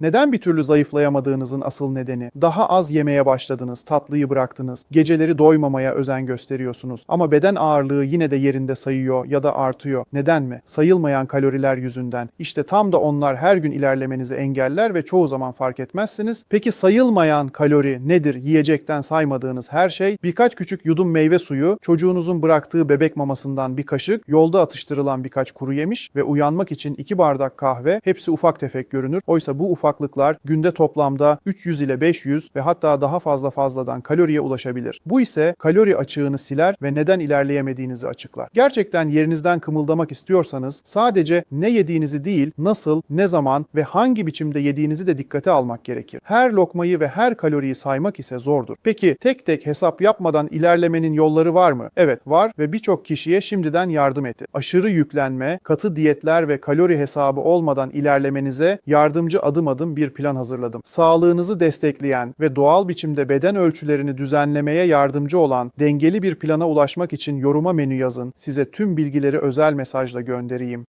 Neden bir türlü zayıflayamadığınızın asıl nedeni? Daha az yemeye başladınız, tatlıyı bıraktınız, geceleri doymamaya özen gösteriyorsunuz. Ama beden ağırlığı yine de yerinde sayıyor ya da artıyor. Neden mi? Sayılmayan kaloriler yüzünden. İşte tam da onlar her gün ilerlemenizi engeller ve çoğu zaman fark etmezsiniz. Peki sayılmayan kalori nedir? Yiyecekten saymadığınız her şey birkaç küçük yudum meyve suyu, çocuğunuzun bıraktığı bebek mamasından bir kaşık, yolda atıştırılan birkaç kuru yemiş ve uyanmak için iki bardak kahve hepsi ufak tefek görünür. Oysa bu ufaklıklar günde toplamda 300 ile 500 ve hatta daha fazla fazladan kaloriye ulaşabilir. Bu ise kalori açığını siler ve neden ilerleyemediğinizi açıklar. Gerçekten yerinizden kımıldamak istiyorsanız sadece ne yediğinizi değil, nasıl, ne zaman ve hangi biçimde yediğinizi de dikkate almak gerekir. Her lokmayı ve her kaloriyi saymak ise zordur. Peki tek tek hesap yapmadan ilerlemenin yolları var mı? Evet var ve birçok kişiye şimdiden yardım etti. Aşırı yüklenme, katı diyetler ve kalori hesabı olmadan ilerlemenize yardımcı adım adım bir plan hazırladım. Sağlığınızı destekleyen ve doğal biçimde beden ölçülerini düzenlemeye yardımcı olan dengeli bir plana ulaşmak için yoruma menü yazın. Size tüm bilgileri özel mesajla göndereyim.